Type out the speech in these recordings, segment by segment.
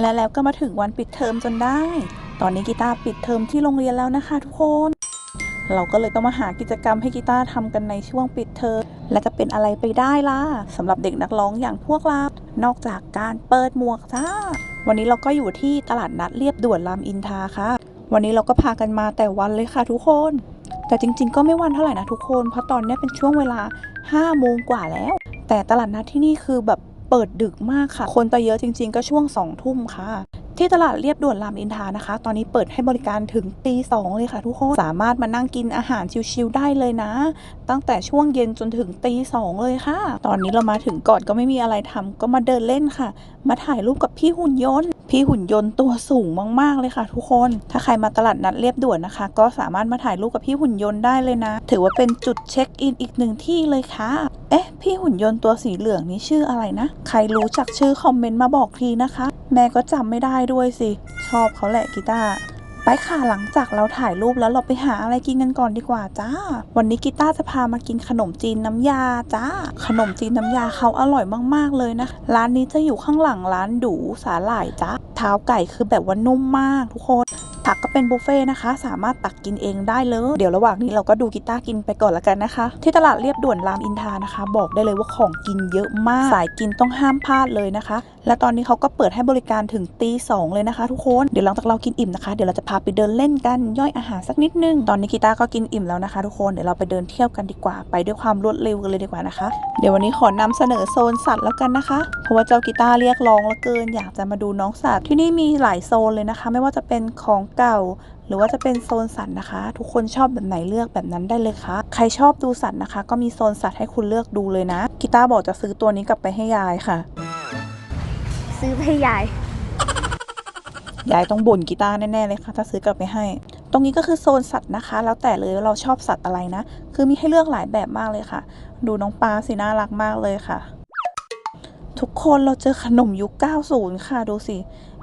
และแล้วก็มาถึงวันปิดเทอมจนได้ ตอนนี้กีตาร์ปิดเทอมที่โรงเรียนแล้วนะคะ ทุกคน เราก็เลยต้องมาหากิจกรรมให้กีตาร์ทำกันในช่วงปิดเทอม และจะเป็นอะไรไปได้ล่ะสำหรับเด็กนักร้องอย่างพวกเรา นอกจากการเปิดหมวกจ้า วันนี้เราก็อยู่ที่ตลาดนัดเรียบด่วนรามอินทราค่ะ วันนี้เราก็พากันมาแต่วันเลยค่ะทุกคน แต่จริง ๆ ก็ไม่วันเท่าไหร่นะทุกคน เพราะตอนนี้เป็นช่วงเวลา5โมงกว่าแล้ว แต่ตลาดนัดที่นี่คือแบบ เปิดดึกมากค่ะ คนไปเยอะจริง ๆ ก็ช่วงสองทุ่มค่ะ ที่ตลาดเรียบด่วนรามอินทานะคะ ตอนนี้เปิดให้บริการถึงตีสองเลยค่ะทุกคน สามารถมานั่งกินอาหารชิวๆได้เลยนะ ตั้งแต่ช่วงเย็นจนถึงตีสองเลยค่ะ ตอนนี้เรามาถึงก่อนก็ไม่มีอะไรทำก็มาเดินเล่นค่ะ มาถ่ายรูปกับพี่หุ่นยนต์ พี่หุ่นยนต์ตัวสูงมากๆเลยค่ะ ทุกคน ถ้าใครมาตลาดนัดเรียบด่วนนะคะ ก็สามารถมาถ่ายรูปกับพี่หุ่นยนต์ได้เลยนะ ถือว่าเป็นจุดเช็คอินอีกหนึ่งที่เลยค่ะเอ๊ะ พี่หุ่นยนต์ตัวสีเหลืองนี่ชื่ออะไรนะ ใครรู้จักชื่อคอมเมนต์มาบอกทีนะคะ แม่ก็จำไม่ได้ด้วยสิ ชอบเขาแหละกีตาร์ไปค่ะหลังจากเราถ่ายรูปแล้วเราไปหาอะไรกินกันก่อนดีกว่าจ้า วันนี้กีตาร์จะพามากินขนมจีนน้ำยาจ้า ขนมจีนน้ำยาเขาอร่อยมากๆเลยนะ ร้านนี้จะอยู่ข้างหลังร้านดูสาหร่ายจ้าเท้าไก่คือแบบว่านุ่มมากทุกคนผักก็เป็นบุฟเฟ่นะคะ สามารถตักกินเองได้เลย เดี๋ยวระหว่างนี้เราก็ดูกีตาร์กินไปก่อนละกันนะคะ ที่ตลาดเรียบด่วนรามอินทานะคะ บอกได้เลยว่าของกินเยอะมาก สายกินต้องห้ามพลาดเลยนะคะ และตอนนี้เขาก็เปิดให้บริการถึงตีสองเลยนะคะทุกคน เดี๋ยวหลังจากเรากินอิ่มนะคะ เดี๋ยวเราจะพาไปเดินเล่นกันย่อยอาหารสักนิดนึง ตอนนี้กีตาร์ก็กินอิ่มแล้วนะคะ ทุกคน เดี๋ยวเราไปเดินเที่ยวกันดีกว่า ไปด้วยความรวดเร็วกันเลยดีกว่านะคะ เดี๋ยววันนี้ขอนำเสนอโซนสัตว์แล้วกันนะคะ เพราะว่าเจ้ากีตาร์เรียกร้องเหลือเกิน อยากจะมาดูน้องสัตว์ ที่นี่มีหลายโซนเลยนะคะ ไม่ว่าจะเป็นของเก่าหรือว่าจะเป็นโซนสัตว์นะคะ ทุกคนชอบแบบไหนเลือกแบบนั้นได้เลยค่ะ ใครชอบดูสัตว์นะคะ ก็มีโซนสัตว์ให้คุณเลือกดูเลยนะกีตาร์บอกจะซื้อตัวนี้กลับไปให้ยายค่ะ ซื้อให้ยาย ยายต้องบ่นกีตาร์แน่ๆเลยค่ะ ถ้าซื้อกลับไปให้ ตรงนี้ก็คือโซนสัตว์นะคะ แล้วแต่เลยว่าเราชอบสัตว์อะไรนะ คือมีให้เลือกหลายแบบมากเลยค่ะ ดูน้องปลาสิน่ารักมากเลยค่ะ ทุกคนเราเจอขนมยุค 90 ค่ะดูสิ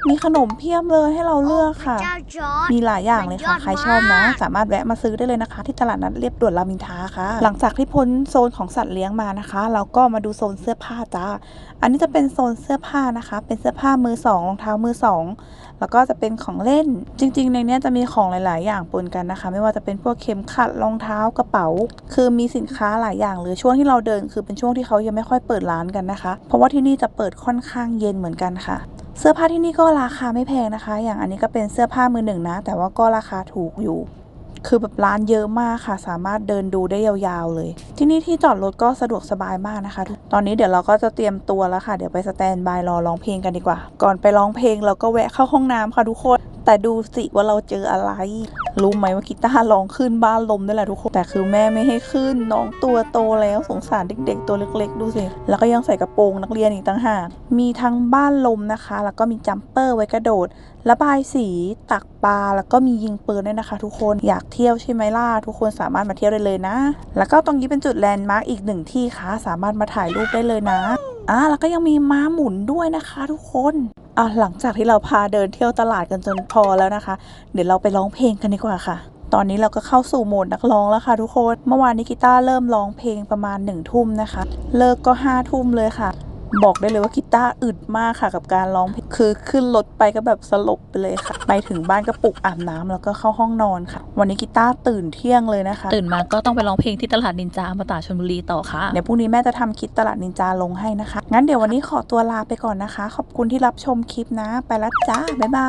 มีขนมเพียบเลยให้เราเลือกค่ะเจ้าจอร์ดมีหลายอย่างเลยค่ะมันยอดใครชอบนะมากสามารถแวะมาซื้อได้เลยนะคะ ที่ตลาดนัดเรียบด่วนรามอินทราค่ะ หลังจากที่พ้นโซนของสัตว์เลี้ยงมานะคะ เราก็มาดูโซนเสื้อผ้าจ้า อันนี้จะเป็นโซนเสื้อผ้านะคะ เป็นเสื้อผ้ามือสองรองเท้ามือสองแล้วก็จะเป็นของเล่น จริง ๆ ในเนี้ยจะมีของหลาย ๆ อย่างปนกันนะคะ ไม่ว่าจะเป็นพวกเข็มขัดรองเท้ากระเป๋า คือมีสินค้าหลายอย่างเลยช่วงที่เราเดิน คือเป็นช่วงที่เขายังไม่ค่อยเปิดร้านกันนะคะ เพราะว่าที่นี่จะเปิดค่อนข้างเย็นเหมือนกันค่ะ เสื้อผ้าที่นี่ก็ราคาไม่แพงนะคะ อย่างอันนี้ก็เป็นเสื้อผ้ามือหนึ่งนะ แต่ว่าก็ราคาถูกอยู่ คือแบบร้านเยอะมากค่ะ สามารถเดินดูได้ยาวๆเลย ที่นี่ที่จอดรถก็สะดวกสบายมากนะคะ ตอนนี้เดี๋ยวเราก็จะเตรียมตัวแล้วค่ะ เดี๋ยวไปสแตนบายรอร้องเพลงกันดีกว่า ก่อนไปร้องเพลงเราก็แวะเข้าห้องน้ำค่ะทุกคน แต่ดูสิว่าเราเจออะไร รู้ไหมว่ากีตาร์ร้องขึ้นบ้านลมด้วยแหละทุกคน แต่คือแม่ไม่ให้ขึ้นน้องตัวโตแล้วสงสารเด็ก ๆ ตัวเล็ก ๆ ดูสิ แล้วก็ยังใส่กระโปรงนักเรียนอีกต่างหาก มีทั้งบ้านลมนะคะ แล้วก็มีจัมเปอร์ไว้กระโดด ระบายสีตักปลา แล้วก็มียิงปืนด้วยนะคะ ทุกคน อยากเที่ยวใช่ไหมล่ะ ทุกคนสามารถมาเที่ยวได้เลยนะ แล้วก็ตรงนี้เป็นจุดแลนด์มาร์กอีกหนึ่งที่ค่ะ สามารถมาถ่ายรูปได้เลยนะอ่าแล้วก็ยังมีม้าหมุนด้วยนะคะ ทุกคน อะหลังจากที่เราพาเดินเที่ยวตลาดกันจนพอแล้วนะคะ เดี๋ยวเราไปร้องเพลงกันดีกว่าค่ะ ตอนนี้เราก็เข้าสู่โหมดนักร้องแล้วค่ะทุกคน เมื่อวานนี้กีตาร์เริ่มร้องเพลงประมาณหนึ่งทุ่มนะคะ เลิกก็ห้าทุ่มเลยค่ะ บอกได้เลยว่ากีตาร์อึดมากค่ะกับการร้องเพลงคือขึ้นรถไปก็แบบสลบไปเลยค่ะ ไปถึงบ้านก็ปลุกอาบน้ำแล้วก็เข้าห้องนอนค่ะ วันนี้กีตาร์ตื่นเที่ยงเลยนะคะ ตื่นมาก็ต้องไปร้องเพลงที่ตลาดนินจาอมาตาชลบุรีต่อค่ะ เดี๋ยวพรุ่งนี้แม่จะทำคลิปตลาดนินจาลงให้นะคะ งั้นเดี๋ยววันนี้ขอตัวลาไปก่อนนะคะ ขอบคุณที่รับชมคลิปนะ ไปแล้วจ้าบ๊ายบาย